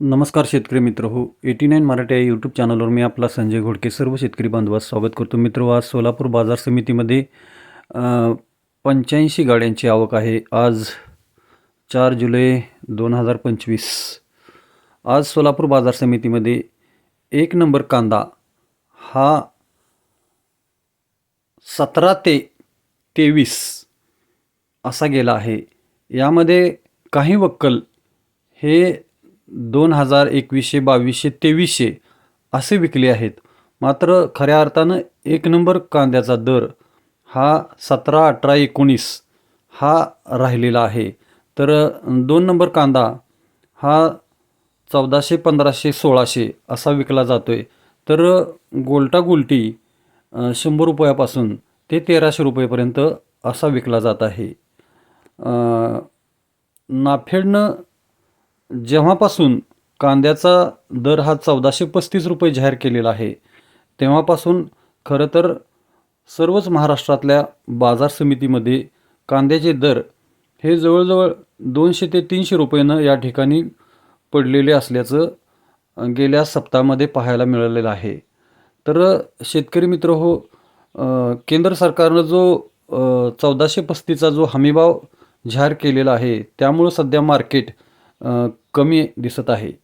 नमस्कार शेतकरी मित्र हो एटी नाईन मराठी या यूट्यूब चॅनलवर मी आपला संजय घोडके. सर्व शेतकरी बांधवास स्वागत करतो. मित्र हो, आज सोलापूर बाजार समितीमध्ये पंच्याऐंशी गाड्यांची आवक आहे. आज चार जुलै दोन हजार पंचवीस. आज सोलापूर बाजार समितीमध्ये एक नंबर कांदा हा सतरा ते तेवीस असा गेला आहे. यामध्ये काही वक्कल हे दोन हजार एकवीसशे बावीसशे तेवीसशे असे विकले आहेत. मात्र खऱ्या अर्थानं एक नंबर कांद्याचा दर हा सतरा अठरा एकोणीस हा राहिलेला आहे. तर दोन नंबर कांदा हा चौदाशे पंधराशे सोळाशे असा विकला जातो आहे तर गोल्टा गोल्टी शंभर रुपयापासून ते तेराशे रुपयेपर्यंत असा विकला जात आहे. नाफेडनं जेव्हापासून कांद्याचा दर हा चौदाशे पस्तीस रुपये जाहीर केलेला आहे तेव्हापासून खरं तर सर्वच महाराष्ट्रातल्या बाजार समितीमध्ये कांद्याचे दर हे जवळजवळ दोनशे ते तीनशे रुपयानं या ठिकाणी पडलेले असल्याचं गेल्या सप्ताहामध्ये पाहायला मिळालेलं आहे. तर शेतकरी मित्र हो केंद्र सरकारनं जो चौदाशे पस्तीचा जो हमीभाव जाहीर केलेला आहे त्यामुळं सध्या मार्केट कमी दिसत आहे.